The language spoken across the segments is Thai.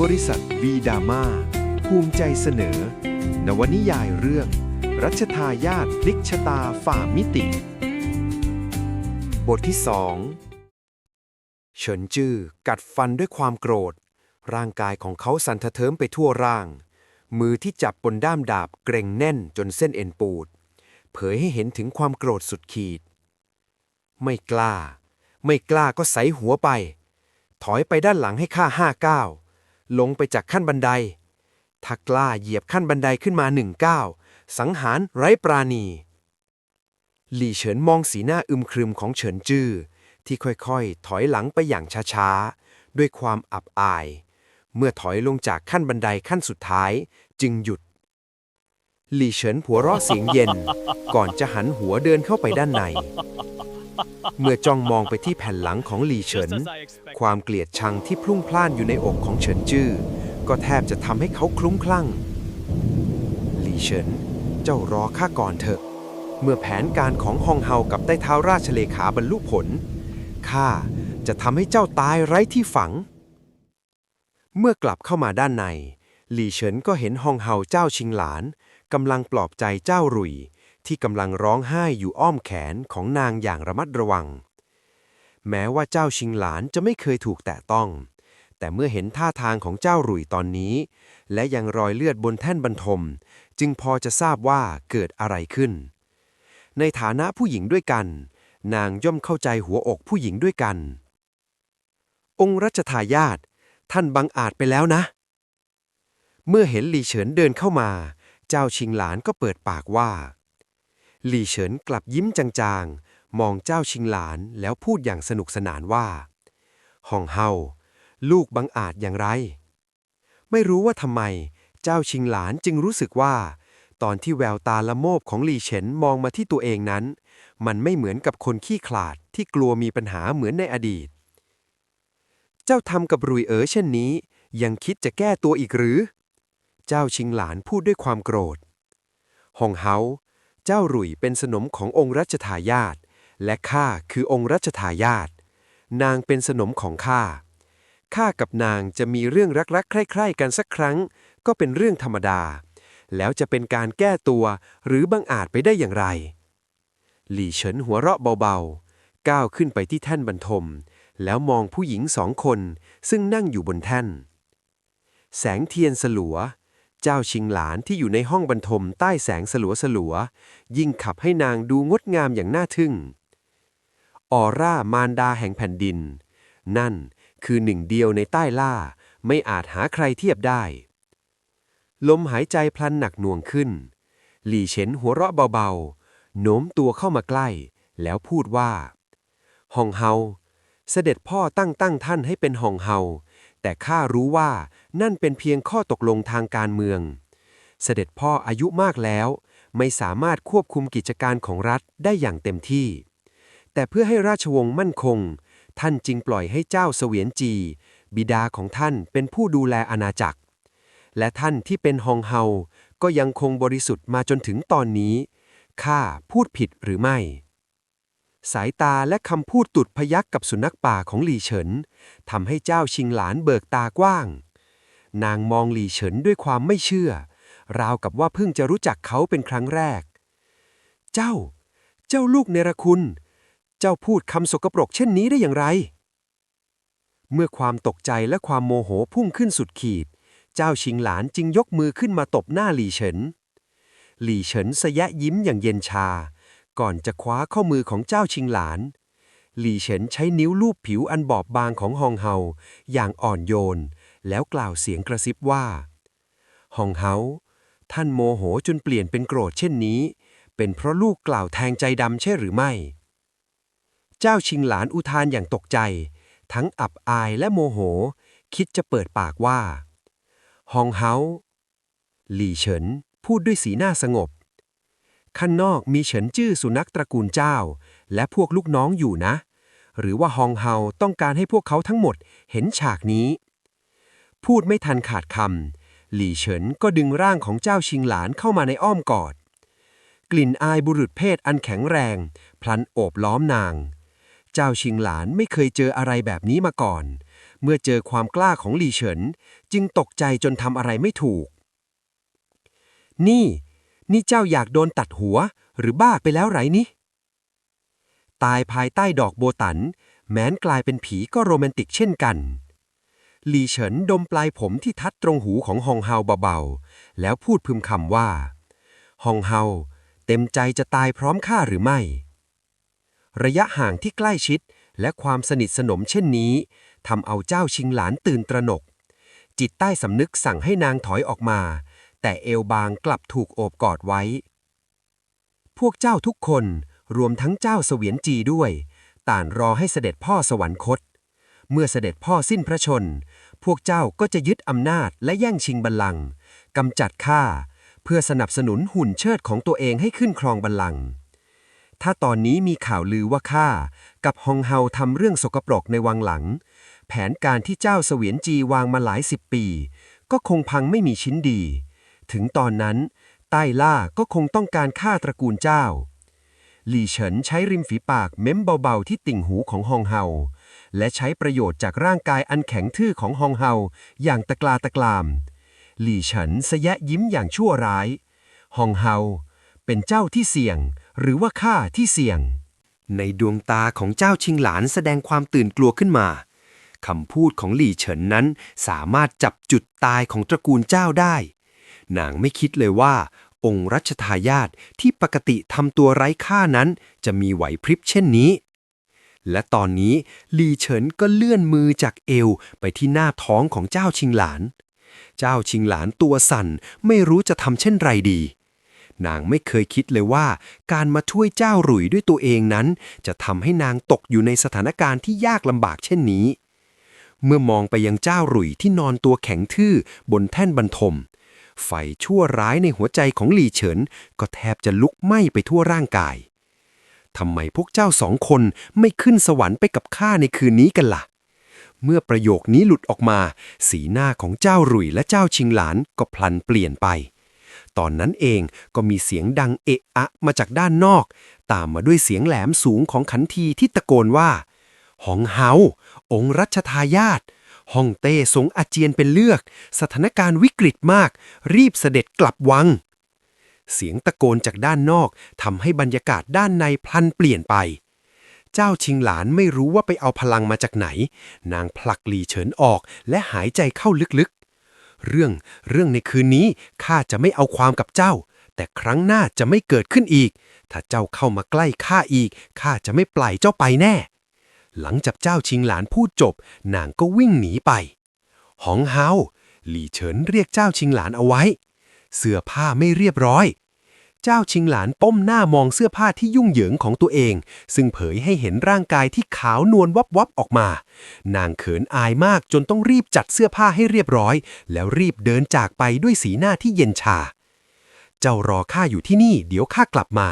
บริษัทวีดามาภูมิใจเสนอ นวนิยายเรื่อง รัชทายาทพลิกชะตาฝ่ามิติ บทที่สองเฉินจื้อกัดฟันด้วยความโกรธ ร่างกายของเขาสั่นทะเทิมไปทั่วร่าง มือที่จับบนด้ามดาบเกร็งแน่นจนเส้นเอ็นปูด เผยให้เห็นถึงความโกรธสุดขีด ไม่กล้า ไม่กล้าก็ใสหัวไป ถอยไปด้านหลังให้ข้าห้าก้าว ลงไปจากขั้นบันไดถ้ากล้าเหยียบขั้นบันไดขึ้นมาหนึ่งก้าวสังหารไร้ปราณี หลี่เฉินมองสีหน้าอึมครึมของเฉินจื้อที่ค่อยๆ ถอยหลังไปอย่างช้าๆ ด้วยความอับอาย เมื่อถอยลงจากขั้นบันไดขั้นสุดท้าย จึงหยุด หลี่เฉินหัวเราะเสียงเย็น ก่อนจะหันหัวเดินเข้าไปด้านใน เมื่อจ้องมองไปที่แผ่นหลังของหลีเฉิน ความเกลียดชังที่พลุ่งพล่านอยู่ในอกของเฉินจื้อ ก็แทบจะทำให้เขาคลุ้มคลั่ง หลีเฉิน เจ้ารอข้าก่อนเถอะ เมื่อแผนการของฮองเฮากับใต้เท้าราชเลขาบรรลุผล ข้าจะทำให้เจ้าตายไร้ที่ฝัง เมื่อกลับเข้ามาด้านใน หลีเฉินก็เห็นฮองเฮาเจ้าชิงหลานกำลังปลอบใจเจ้าหรุย ที่กำลังร้องไห้อยู่อ้อมแขนของนางอย่างระมัดระวัง แม้ว่าเจ้าชิงหลานจะไม่เคยถูกแตะต้อง แต่เมื่อเห็นท่าทางของเจ้าหรุยตอนนี้ และยังรอยเลือดบนแท่นบรรทม จึงพอจะทราบว่าเกิดอะไรขึ้น ในฐานะผู้หญิงด้วยกัน นางย่อมเข้าใจหัวอกผู้หญิงด้วยกัน องค์รัชทายาทท่านบังอาจไปแล้วนะ เมื่อเห็นหลีเฉินเดินเข้ามา เจ้าชิงหลานก็เปิดปากว่า หลี่เฉินกลับยิ้มจางๆ มองเจ้าชิงหลานแล้วพูดอย่างสนุกสนานว่าห่องเฮาลูกบังอาจอย่างไร ไม่รู้ว่าทำไม เจ้าชิงหลานจึงรู้สึกว่า ตอนที่แววตาละโมบของหลี่เฉินมองมาที่ตัวเองนั้น มันไม่เหมือนกับคนขี้ขลาดที่กลัวมีปัญหาเหมือนในอดีต เจ้าทำกับรุยเอ๋อเช่นนี้ ยังคิดจะแก้ตัวอีกหรือ เจ้าชิงหลานพูดด้วยความโกรธฮองเฮา เจ้าหรุยเป็นสนมขององค์รัชทายาทและข้าคือองค์รัชทายาทนางเป็นสนมของข้าข้ากับนางจะมีเรื่องรักๆ ใคร่ๆ กันสักครั้ง ก็เป็นเรื่องธรรมดา แล้วจะเป็นการแก้ตัวหรือบังอาจไปได้อย่างไร หลี่เฉินหัวเราะเบาๆ ก้าวขึ้นไปที่แท่นบรรทม แล้วมองผู้หญิงสองคนซึ่งนั่งอยู่บนแท่น แสงเทียนสลัว เจ้าชิงหลานที่อยู่ในห้องบรรทมใต้แสงสลัวสลัวๆยิ่งขับให้นางดูงดงามอย่างน่าทึ่ง ออร่ามารดาแห่งแผ่นดิน นั่นคือหนึ่งเดียวในใต้ล่า ไม่อาจหาใครเทียบได้ ลมหายใจพลันหนักหน่วงขึ้น หลี่เฉินหัวเราะเบาๆ โน้มตัวเข้ามาใกล้ แล้วพูดว่าฮองเฮา เสด็จพ่อตั้งตั้งท่านให้เป็นฮองเฮา แต่ข้ารู้ว่านั่นเป็นเพียงข้อตกลงทางการเมือง เสด็จพ่ออายุมากแล้ว ไม่สามารถควบคุมกิจการของรัฐได้อย่างเต็มที่ แต่เพื่อให้ราชวงศ์มั่นคง ท่านจึงปล่อยให้เจ้าเสวียนจี บิดาของท่านเป็นผู้ดูแลอาณาจักร และท่านที่เป็นฮองเฮา ก็ยังคงบริสุทธิ์มาจนถึงตอนนี้ข้าพูดผิดหรือไม่ สายตาและคำพูดตุดพยักกับสุนัขป่าของหลี่เฉินทำให้เจ้าชิงหลานเบิกตากว้าง นางมองหลี่เฉินด้วยความไม่เชื่อ ราวกับว่าเพิ่งจะรู้จักเขาเป็นครั้งแรก เจ้า เจ้าลูกเนรคุณ เจ้าพูดคำสกปรกเช่นนี้ได้อย่างไร เมื่อความตกใจและความโมโหพุ่งขึ้นสุดขีด เจ้าชิงหลานจึงยกมือขึ้นมาตบหน้าหลี่เฉิน หลี่เฉินสยะยิ้มอย่างเย็นชา ก่อนจะคว้าข้อมือของเจ้าชิงหลาน หลี่เฉินใช้นิ้วลูบผิวอันบอบบางของฮองเฮาอย่างอ่อนโยน แล้วกล่าวเสียงกระซิบว่า ฮองเฮา ท่านโมโหจนเปลี่ยนเป็นโกรธเช่นนี้ เป็นเพราะลูกกล่าวแทงใจดำใช่หรือไม่ เจ้าชิงหลานอุทานอย่างตกใจ ทั้งอับอายและโมโห คิดจะเปิดปากว่า ฮองเฮา หลี่เฉินพูดด้วยสีหน้าสงบ ข้างนอกมีเฉินจื้อสุนัขตระกูลเจ้า และพวกลูกน้องอยู่นะ หรือว่าฮองเฮาต้องการให้พวกเขาทั้งหมดเห็นฉากนี้ พูดไม่ทันขาดคำหลี่เฉินก็ดึงร่างของเจ้าชิงหลานเข้ามาในอ้อมกอด กลิ่นอายบุรุษเพศอันแข็งแรง พลันโอบล้อมนาง เจ้าชิงหลานไม่เคยเจออะไรแบบนี้มาก่อน เมื่อเจอความกล้าของหลี่เฉิน จึงตกใจจนทำอะไรไม่ถูก นี่ นี่เจ้าอยากโดนตัดหัว หรือบ้าไปแล้วไรนี่ ตายภายใต้ดอกโบตัน แม้นกลายเป็นผีก็โรแมนติกเช่นกันหลีเฉินดมปลายผมที่ทัดตรงหูของฮองเฮาเบาๆ แล้วพูดพึมคำว่า ฮองเฮาเต็มใจจะตายพร้อมข้าหรือไม่ ระยะห่างที่ใกล้ชิดและความสนิทสนมเช่นนี้ทำเอาเจ้าชิงหลานตื่นตระหนก จิตใต้สำนึกสั่งให้นางถอยออกมา แต่เอวบางกลับถูกโอบกอดไว้ พวกเจ้าทุกคนรวมทั้งเจ้าเสวียนจีด้วย ต่างรอให้เสด็จพ่อสวรรคต เมื่อเสด็จพ่อสิ้นพระชน พวกเจ้าก็จะยึดอำนาจและแย่งชิงบัลลังก์กำจัดข้าเพื่อสนับสนุนหุ่นเชิดของตัวเองให้ขึ้นครองบัลลังก์ถ้าตอนนี้มีข่าวลือว่าข้ากับฮองเฮาทำเรื่องสกปรกในวังหลัง แผนการที่เจ้าเสวียนจีวางมาหลายสิบปี ก็คงพังไม่มีชิ้นดี ถึงตอนนั้น ใต้ล่าก็คงต้องการฆ่าตระกูลเจ้า หลี่เฉินใช้ริมฝีปากเม้มเบาๆที่ติ่งหูของฮองเฮา และใช้ประโยชน์จากร่างกายอันแข็งทื่อของฮองเฮาอย่างตะกลาตะกราม หลี่เฉินสะยะยิ้มอย่างชั่วร้าย ฮองเฮาเป็นเจ้าที่เสี่ยง หรือว่าข้าที่เสี่ยง ในดวงตาของเจ้าชิงหลานแสดงความตื่นกลัวขึ้นมาคำพูดของหลี่เฉินนั้นสามารถจับจุดตายของตระกูลเจ้าได้ นางไม่คิดเลยว่า องค์รัชทายาทที่ปกติทำตัวไร้ค่านั้น จะมีไหวพริบเช่นนี้ และตอนนี้ลีเฉินก็เลื่อนมือจากเอวไปที่หน้าท้องของเจ้าชิงหลาน เจ้าชิงหลานตัวสั่นไม่รู้จะทำเช่นไรดีนางไม่เคยคิดเลยว่า การมาช่วยเจ้าหลุยด้วยตัวเองนั้น จะทำให้นางตกอยู่ในสถานการณ์ที่ยากลำบากเช่นนี้ เมื่อมองไปยังเจ้าหลุยที่นอนตัวแข็งทื่อบนแท่นบรรทม ไฟชั่วร้ายในหัวใจของหลี่เฉิน ก็แทบจะลุกไหม้ไปทั่วร่างกายทำไมพวกเจ้าสองคนไม่ขึ้นสวรรค์ไปกับข้าในคืนนี้กันล่ะ เมื่อประโยคนี้หลุดออกมา สีหน้าของเจ้าหรุ่ยและเจ้าชิงหลานก็พลันเปลี่ยนไป ตอนนั้นเองก็มีเสียงดังเอะอะมาจากด้านนอก ตามมาด้วยเสียงแหลมสูงของขันทีที่ตะโกนว่าหองเฮาองค์รัชทายาท ฮ่องเต้ทรงอาเจียนเป็นเลือก สถานการณ์วิกฤตมาก รีบเสด็จกลับวัง เสียงตะโกนจากด้านนอกทำให้บรรยากาศด้านในพลันเปลี่ยนไป เจ้าชิงหลานไม่รู้ว่าไปเอาพลังมาจากไหน นางผลักหลีเฉินออกและหายใจเข้าลึกๆ เรื่องเรื่องในคืนนี้ข้าจะไม่เอาความกับเจ้า แต่ครั้งหน้าจะไม่เกิดขึ้นอีก ถ้าเจ้าเข้ามาใกล้ข้าอีกข้าจะไม่ปล่อยเจ้าไปแน่ หลังจากเจ้าชิงหลานพูดจบนางก็วิ่งหนีไป หองเฮาหลี่เฉินเรียกเจ้าชิงหลานเอาไว้ เสื้อผ้าไม่เรียบร้อย เจ้าชิงหลานป้มหน้ามองเสื้อผ้าที่ยุ่งเหยิงของตัวเอง ซึ่งเผยให้เห็นร่างกายที่ขาวนวลวับวับออกมา นางเขินอายมากจนต้องรีบจัดเสื้อผ้าให้เรียบร้อย แล้วรีบเดินจากไปด้วยสีหน้าที่เย็นชา เจ้ารอข้าอยู่ที่นี่เดี๋ยวข้ากลับมา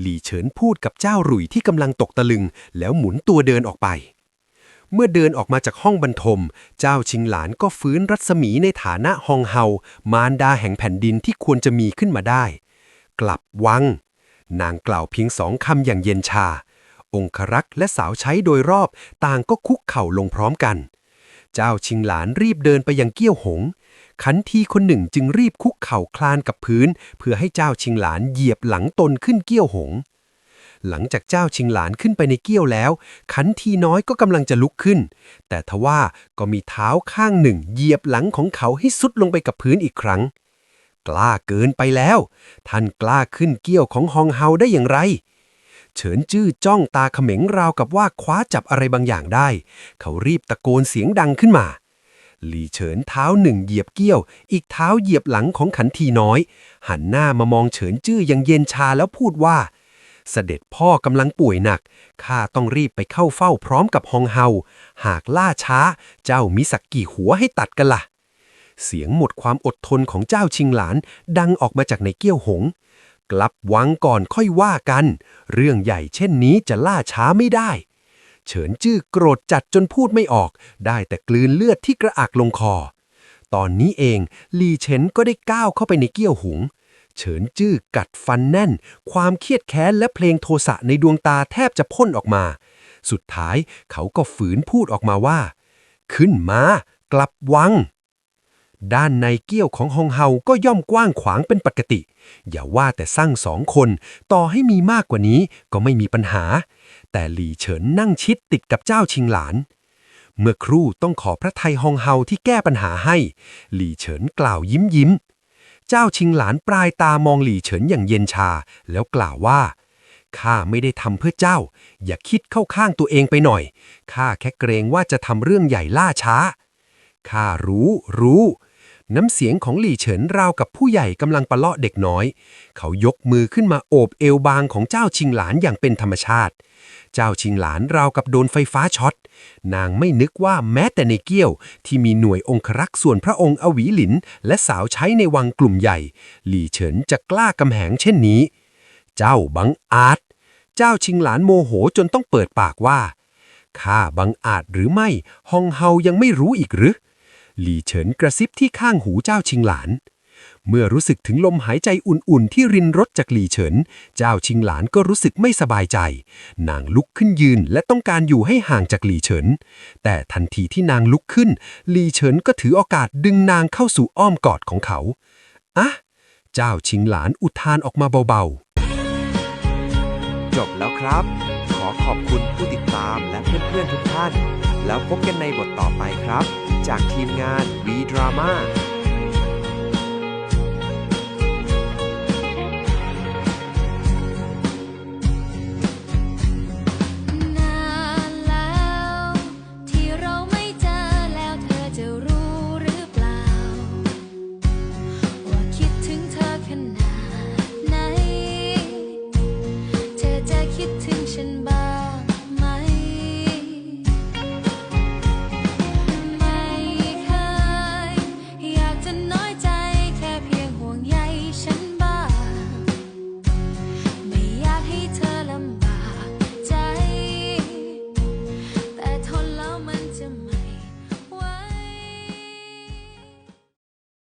หลี่เฉินพูดกับเจ้าหรุ่ยที่กำลังตกตะลึง แล้วหมุนตัวเดินออกไป เมื่อเดินออกมาจากห้องบรรทม เจ้าชิงหลานก็ฟื้นรัศมีในฐานะฮองเฮา มารดาแห่งแผ่นดินที่ควรจะมีขึ้นมาได้ กลับวัง นางกล่าวเพียงสองคำอย่างเย็นชา องครักษ์และสาวใช้โดยรอบต่างก็คุกเข่าลงพร้อมกัน เจ้าชิงหลานรีบเดินไปยังเกี้ยวหง ขันทีคนหนึ่งจึงรีบคุกเข่าคลานกับพื้น เพื่อให้เจ้าชิงหลานเหยียบหลังตนขึ้นเกี้ยวหง หลังจากเจ้าชิงหลานขึ้นไปในเกี้ยวแล้ว ขันทีน้อยก็กำลังจะลุกขึ้น แต่ทว่าก็มีเท้าข้างหนึ่งเหยียบหลังของเขาให้สุดลงไปกับพื้นอีกครั้ง กล้าเกินไปแล้ว ท่านกล้าขึ้นเกี้ยวของฮองเฮาได้อย่างไรเฉินจื้อจ้องตาเขม็งราวกับว่าคว้าจับอะไรบางอย่างได้ เขารีบตะโกนเสียงดังขึ้นมา หลีเฉินเท้าหนึ่งเหยียบเกี้ยว อีกเท้าเหยียบหลังของขันทีน้อย หันหน้ามามองเฉินจื้อยังเย็นชาแล้วพูดว่า เสด็จพ่อกำลังป่วยหนัก ข้าต้องรีบไปเข้าเฝ้าพร้อมกับฮองเฮา หากล่าช้า เจ้ามีสักกี่หัวให้ตัดกันล่ะ เสียงหมดความอดทนของเจ้าชิงหลาน ดังออกมาจากในเกี้ยวหง กลับวังก่อนค่อยว่ากัน เรื่องใหญ่เช่นนี้จะล่าช้าไม่ได้ เฉินจื้อโกรธจัดจนพูดไม่ออก ได้แต่กลืนเลือดที่กระอักลงคอ ตอนนี้เองลีเฉินก็ได้ก้าวเข้าไปในเกี้ยวหุง เฉินจื้อกัดฟันแน่น ความเครียดแค้นและเพลงโทสะในดวงตาแทบจะพ่นออกมา สุดท้ายเขาก็ฝืนพูดออกมาว่า ขึ้นมา กลับวังด้านในเกี้ยวของฮองเฮาก็ย่อมกว้างขวางเป็นปกติ อย่าว่าแต่สร้างสองคน ต่อให้มีมากกว่านี้ก็ไม่มีปัญหา แต่หลี่เฉินนั่งชิดติดกับเจ้าชิงหลาน เมื่อครู่ต้องขอพระไทยฮองเฮาที่แก้ปัญหาให้ หลี่เฉินกล่าวยิ้มยิ้ม เจ้าชิงหลานปลายตามองหลี่เฉินอย่างเย็นชา แล้วกล่าวว่าข้าไม่ได้ทำเพื่อเจ้า อย่าคิดเข้าข้างตัวเองไปหน่อยข้าแค่เกรงว่าจะทำเรื่องใหญ่ล่าช้าข้ารู้รู้ น้ำเสียงของหลี่เฉินราวกับผู้ใหญ่กำลังประเลาะเด็กน้อย เขายกมือขึ้นมาโอบเอวบางของเจ้าชิงหลานอย่างเป็นธรรมชาติ เจ้าชิงหลานราวกับโดนไฟฟ้าช็อต นางไม่นึกว่าแม้แต่ในเกี้ยว ที่มีหน่วยองครักษ์ส่วนพระองค์อวีหลิน และสาวใช้ในวังกลุ่มใหญ่ หลี่เฉินจะกล้ากำแหงเช่นนี้ เจ้าบังอาจ เจ้าชิงหลานโมโหจนต้องเปิดปากว่าข้าบังอาจหรือไม่ฮองเฮายังไม่รู้อีกหรือ หลี่เฉินกระซิบที่ข้างหูเจ้าชิงหลาน เมื่อรู้สึกถึงลมหายใจอุ่นๆ ที่รินรถจากหลี่เฉิน เจ้าชิงหลานก็รู้สึกไม่สบายใจ นางลุกขึ้นยืนและต้องการอยู่ให้ห่างจากหลี่เฉิน แต่ทันทีที่นางลุกขึ้น หลี่เฉินก็ถือโอกาสดึงนางเข้าสู่อ้อมกอดของเขาอะเจ้าชิงหลานอุทานออกมาเบาๆ จบแล้วครับ อขอบคุณผู้ติดตามและเพื่อนๆทุกท่าน แล้วพบกันในบทต่อไปครับ จากทีมงาน V Drama